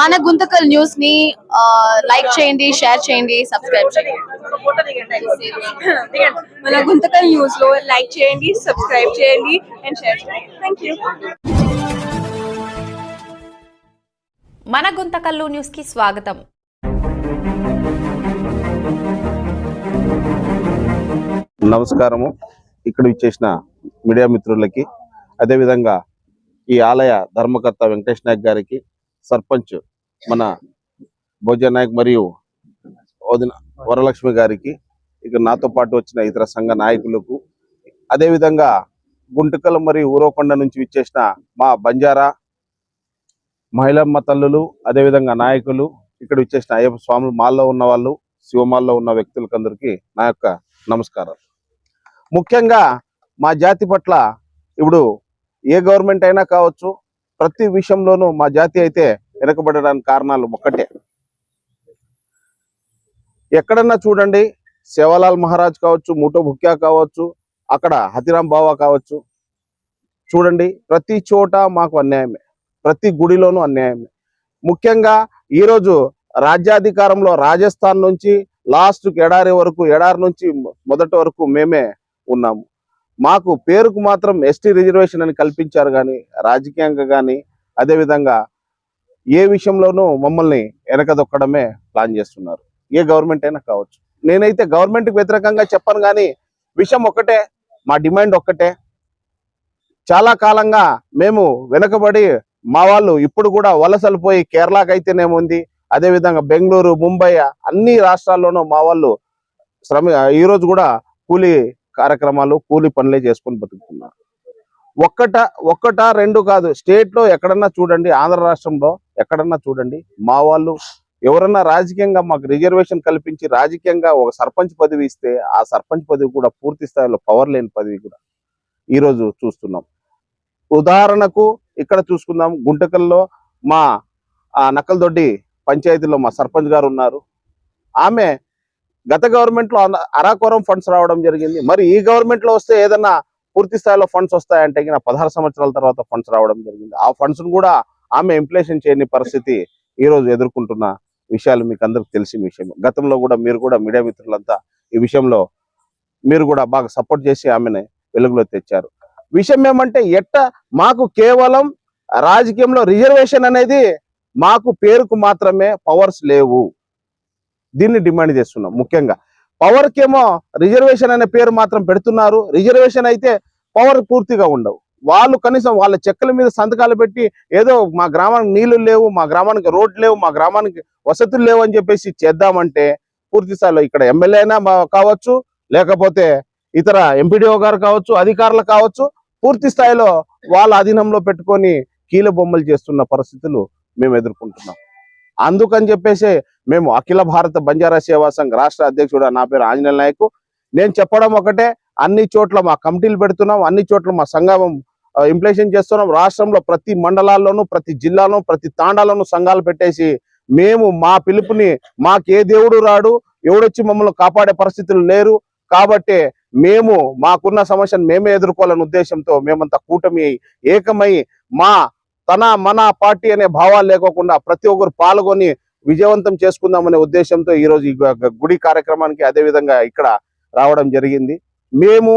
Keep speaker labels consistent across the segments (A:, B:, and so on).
A: మన గుంతకల్ న్యూస్ని లైక్ చేయండి షేర్ చేయండి సబ్స్క్రైబ్ చేయండి.
B: మన గుంతకల్ న్యూస్లో లైక్ చేయండి సబ్స్క్రైబ్ చేయండి అండ్ షేర్ చేయండి. థ్యాంక్ యూ
C: మన గుంతకల్లు న్యూస్కి స్వాగతం.
D: నమస్కారము. ఇక్కడ ఇచ్చేసిన మీడియా మిత్రులకి అదేవిధంగా ఈ ఆలయ ధర్మకర్త వెంకటేష్ నాయక్ గారికి సర్పంచ్ మన భోజన నాయక్ మరియు వదిన వరలక్ష్మి గారికి ఇక నాతో పాటు వచ్చిన ఇతర సంఘ నాయకులకు అదేవిధంగా గుంటకల్ మరియు ఊరోకొండ నుంచి విచ్చేసిన మా బంజారా మహిళమ్మ తల్లులు అదేవిధంగా నాయకులు ఇక్కడ విచ్చేసిన అయ్యప్ప స్వాములు మాల్లో ఉన్న వాళ్ళు శివమాల్లో ఉన్న వ్యక్తులకందరికీ నా యొక్క నమస్కారం ముఖ్యంగా మా జాతి పట్ల ఇప్పుడు ఏ గవర్నమెంట్ అయినా కావచ్చు ప్రతి విషయంలోనూ మా జాతి అయితే వెనకబడడానికి కారణాలు ఒక్కటే. ఎక్కడన్నా చూడండి సేవాలాల్ మహారాజ్ కావచ్చు ముఠో భుక్యా కావచ్చు అక్కడ హతిరామ్ బావా కావచ్చు. చూడండి ప్రతి చోట మాకు అన్యాయమే ప్రతి గుడిలోనూ అన్యాయమే. ముఖ్యంగా ఈరోజు రాజ్యాధికారంలో రాజస్థాన్ నుంచి లాస్ట్కి ఎడారి వరకు ఎడారి నుంచి మొదటి వరకు మేమే ఉన్నాము. మాకు పేరుకు మాత్రం ఎస్టీ రిజర్వేషన్ అని కల్పించారు కానీ రాజకీయంగా కానీ అదేవిధంగా ఏ విషయంలోనూ మమ్మల్ని వెనకదొక్కడమే ప్లాన్ చేస్తున్నారు. ఏ గవర్నమెంట్ అయినా కావచ్చు. నేనైతే గవర్నమెంట్కి వ్యతిరేకంగా చెప్పను కానీ విషయం ఒక్కటే మా డిమాండ్ ఒక్కటే. చాలా కాలంగా మేము వెనకబడి మా వాళ్ళు ఇప్పుడు కూడా వలసలు పోయి కేరళకు అయితేనేముంది అదేవిధంగా బెంగళూరు ముంబై అన్ని రాష్ట్రాల్లోనూ మా వాళ్ళు శ్రమ ఈ రోజు కూడా కూలీ కార్యక్రమాలు కూలి పనులే చేసుకొని బతుకుతున్నారు. ఒక్కట ఒక్కట రెండు కాదు స్టేట్లో ఎక్కడన్నా చూడండి ఆంధ్ర రాష్ట్రంలో ఎక్కడన్నా చూడండి మా వాళ్ళు ఎవరన్నా రాజకీయంగా మాకు రిజర్వేషన్ కల్పించి రాజకీయంగా ఒక సర్పంచ్ పదవి ఇస్తే ఆ సర్పంచ్ పదవి కూడా పూర్తి స్థాయిలో పవర్ లేని పదవి కూడా ఈరోజు చూస్తున్నాం. ఉదాహరణకు ఇక్కడ చూసుకుందాం గుంటకల్లో మా ఆ నక్కలదొడ్డి పంచాయతీలో మా సర్పంచ్ గారు ఉన్నారు. ఆమె గత గవర్నమెంట్లో అరాకోరం ఫండ్స్ రావడం జరిగింది. మరి ఈ గవర్నమెంట్లో వస్తే ఏదన్నా పూర్తి స్థాయిలో ఫండ్స్ వస్తాయంటే పదహారు సంవత్సరాల తర్వాత ఫండ్స్ రావడం జరిగింది. ఆ ఫండ్స్ కూడా ఆమె ఇంప్లేషన్ చేయని పరిస్థితి ఈ రోజు ఎదుర్కొంటున్న విషయాలు మీకు అందరికి తెలిసిన విషయం గతంలో కూడా మీరు కూడా మీడియా మిత్రులంతా ఈ విషయంలో మీరు కూడా బాగా సపోర్ట్ చేసి ఆమెను వెలుగులో తెచ్చారు. విషయం ఏమంటే ఎట్ట మాకు కేవలం రాజకీయంలో రిజర్వేషన్ అనేది మాకు పేరుకు మాత్రమే పవర్స్ లేవు. దీన్ని డిమాండ్ చేస్తున్నాం ముఖ్యంగా. పవర్ ఏమో రిజర్వేషన్ అనే పేరు మాత్రం పెడుతున్నారు. రిజర్వేషన్ అయితే పవర్ పూర్తిగా ఉండవు. వాళ్ళు కనీసం వాళ్ళ చెక్కల మీద సంతకాలు పెట్టి ఏదో మా గ్రామానికి నీళ్ళు లేవు మా గ్రామానికి రోడ్లు లేవు మా గ్రామానికి వసతులు లేవు అని చెప్పేసి చేద్దామంటే పూర్తి స్థాయిలో ఇక్కడ ఎమ్మెల్యే అయినా కావచ్చు లేకపోతే ఇతర ఎంపీడీఓ గారు కావచ్చు అధికారులు కావచ్చు పూర్తి స్థాయిలో వాళ్ళ అధీనంలో పెట్టుకొని కీల బొమ్మలు చేస్తున్న పరిస్థితులు మేము ఎదుర్కొంటున్నాం. అందుకని చెప్పేసి మేము అఖిల భారత బంజారా సేవా సంఘ్ రాష్ట్ర అధ్యక్షుడు నా పేరు ఆంజనేయ నాయకు. నేను చెప్పడం ఒకటే అన్ని చోట్ల మా కమిటీలు పెడుతున్నాం అన్ని చోట్ల మా సంఘం ఇంప్లేషన్ చేస్తున్నాం. రాష్ట్రంలో ప్రతి మండలాల్లోనూ ప్రతి జిల్లాలో ప్రతి తాండాలోనూ సంఘాలు పెట్టేసి మేము మా పిలుపుని మాకు ఏ దేవుడు రాడు ఎవడొచ్చి మమ్మల్ని కాపాడే పరిస్థితులు లేరు. కాబట్టి మేము మాకున్న సమస్యను మేమే ఎదుర్కోవాలనే ఉద్దేశంతో మేమంతా కూటమి ఏకమై మా తన మన పార్టీ అనే భావాలు లేకోకుండా ప్రతి ఒక్కరు పాల్గొని విజయవంతం చేసుకుందామనే ఉద్దేశంతో ఈ రోజు ఈ గుడి కార్యక్రమానికి అదే విధంగా ఇక్కడ రావడం జరిగింది. మేము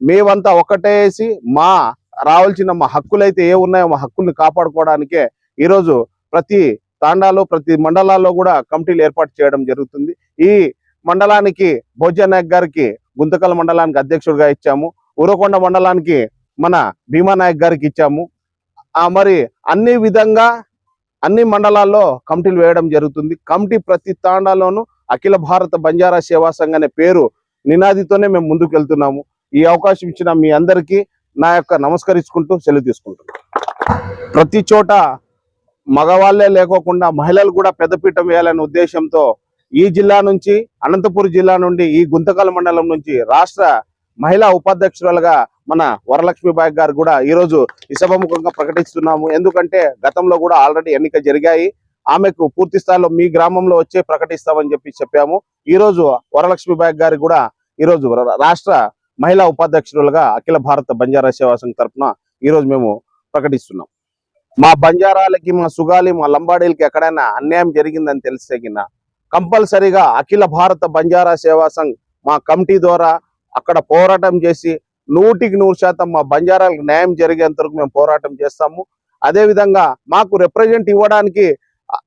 D: మేమంతా ఒకటేసి మా రావాల్సిన మా హక్కులైతే ఏ ఉన్నాయో మా హక్కుల్ని కాపాడుకోవడానికే ఈరోజు ప్రతి తాండాలో ప్రతి మండలాల్లో కూడా కమిటీలు ఏర్పాటు చేయడం జరుగుతుంది. ఈ మండలానికి భోజనాయక్ గారికి గుంతకల్ మండలానికి అధ్యక్షుడిగా ఇచ్చాము. ఊరకొండ మండలానికి మన భీమానాయక్ గారికి ఇచ్చాము. మరి అన్ని విధంగా అన్ని మండలాల్లో కమిటీలు వేయడం జరుగుతుంది. కమిటీ ప్రతి తాండాలోనూ అఖిల భారత బంజారా సేవా సంఘ్ అనే పేరు నినాదితోనే మేము ముందుకు వెళ్తున్నాము ఈ అవకాశం ఇచ్చిన మీ అందరికీ నా యొక్క నమస్కరించుకుంటూ సెలవు తీసుకుంటున్నాను. ప్రతి చోట మగవాళ్ళే లేకోకుండా మహిళలు కూడా పెద్దపీఠం వేయాలనే ఉద్దేశంతో ఈ జిల్లా నుంచి అనంతపురం జిల్లా నుండి ఈ గుంతకల్ మండలం నుంచి రాష్ట్ర మహిళా ఉపాధ్యక్షురాలుగా మన వరలక్ష్మి బాయ్ గారు కూడా ఈ రోజు ఈ ప్రకటిస్తున్నాము. ఎందుకంటే గతంలో కూడా ఆల్రెడీ ఎన్నిక జరిగాయి. ఆమెకు పూర్తి స్థాయిలో మీ గ్రామంలో వచ్చే ప్రకటిస్తామని చెప్పి చెప్పాము. ఈ రోజు వరలక్ష్మి బాయ్ గారి కూడా ఈ రోజు రాష్ట్ర మహిళా ఉపాధ్యక్షులుగా అఖిల భారత బంజారా సేవా సంఘ్ తరఫున ఈ రోజు మేము ప్రకటిస్తున్నాం. మా బంజారాలకి మా సుగాలి మా లంబాడీలకి ఎక్కడైనా అన్యాయం జరిగిందని తెలిస్తే గిన కంపల్సరిగా అఖిల భారత బంజారా సేవా సంఘ్ మా కమిటీ ద్వారా అక్కడ పోరాటం చేసి నూటికి నూరు శాతం మా బంజారాలకు న్యాయం జరిగేంత వరకు మేము పోరాటం చేస్తాము. అదే విధంగా మాకు రిప్రజెంట్ ఇవ్వడానికి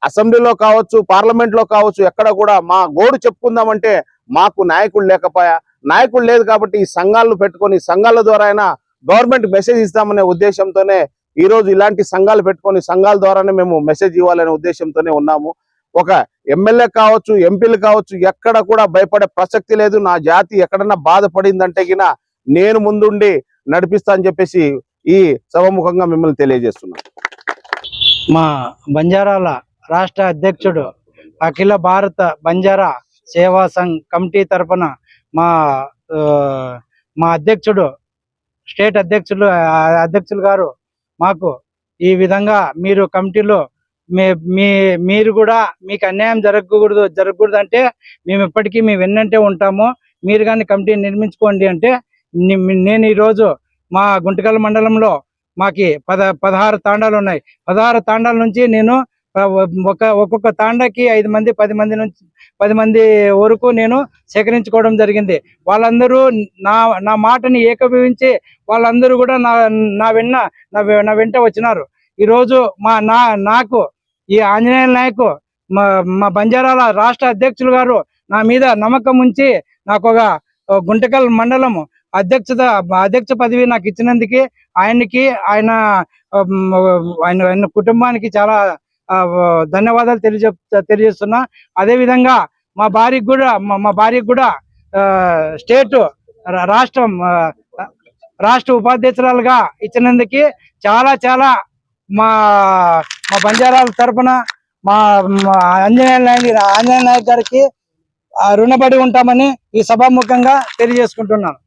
D: అసెంబ్లీలో కావచ్చు పార్లమెంట్లో కావచ్చు ఎక్కడ కూడా మా గోడు చెప్పుకుందామంటే మాకు నాయకుడు లేకపోయా నాయకుడు లేదు కాబట్టి ఈ సంఘాలను పెట్టుకొని సంఘాల ద్వారా అయినా గవర్నమెంట్ మెసేజ్ ఇస్తామనే ఉద్దేశంతోనే ఈ రోజు ఇలాంటి సంఘాలు పెట్టుకొని సంఘాల ద్వారానే మేము మెసేజ్ ఇవ్వాలనే ఉద్దేశంతోనే ఉన్నాము. ఒక ఎమ్మెల్యే కావచ్చు ఎంపీలు కావచ్చు ఎక్కడ కూడా భయపడే ప్రసక్తి లేదు. నా జాతి ఎక్కడన్నా బాధపడిందంటే గిన నేను ముందుండి నడిపిస్తా అని చెప్పేసి ఈ సభముఖంగా మిమ్మల్ని తెలియజేస్తున్నాను
E: మా బంజారాల రాష్ట్ర అధ్యక్షుడు అఖిల భారత బంజారా సేవా సంఘ్ కమిటీ తరపున మా మా అధ్యక్షుడు స్టేట్ అధ్యక్షులు అధ్యక్షులు గారు మాకు ఈ విధంగా మీరు కమిటీలో మీ మీ మీరు కూడా మీకు అన్యాయం జరగకూడదు జరగకూడదు అంటే మేము ఇప్పటికీ మేము వెన్నంటే ఉంటాము. మీరు కానీ కమిటీ నిర్మించుకోండి అంటే నేను ఈరోజు మా గుంటకల్ మండలంలో మాకి పద పదహారు తాండాలు ఉన్నాయి. పదహారు తాండాల నుంచి నేను ఒక ఒక్కొక్క తాండాకి ఐదు మంది పది మంది నుంచి పది మంది వరకు నేను సేకరించుకోవడం జరిగింది. వాళ్ళందరూ నా నా మాటని ఏకీభవించి వాళ్ళందరూ కూడా నా నా వెన్న నా నా వెంట వచ్చినారు. ఈరోజు మా నా నాకు ఈ ఆంజనేయ నాయకు మా మా బంజారాల రాష్ట్ర అధ్యక్షులు గారు నా మీద నమ్మకం ఉంచి నాకు ఒక ఒక గుంటకల్ మండలం అధ్యక్షత అధ్యక్ష పదవి నాకు ఇచ్చినందుకు ఆయనకి ఆయన ఆయన ఆయన కుటుంబానికి చాలా ధన్యవాదాలు తెలియజే తెలియజేస్తున్నా. అదే విధంగా మా భార్యకు కూడా మా మా భార్యకు కూడా స్టేట్ రాష్ట్రం రాష్ట్ర ఉపాధ్యక్షురాలుగా ఇచ్చినందుకు చాలా చాలా మా మా బంజారాల తరపున మా ఆంజనేయ నాయక్ ఆంజనేయ నాయక్ గారికి రుణపడి ఉంటామని ఈ సభాముఖంగా తెలియజేసుకుంటున్నాను.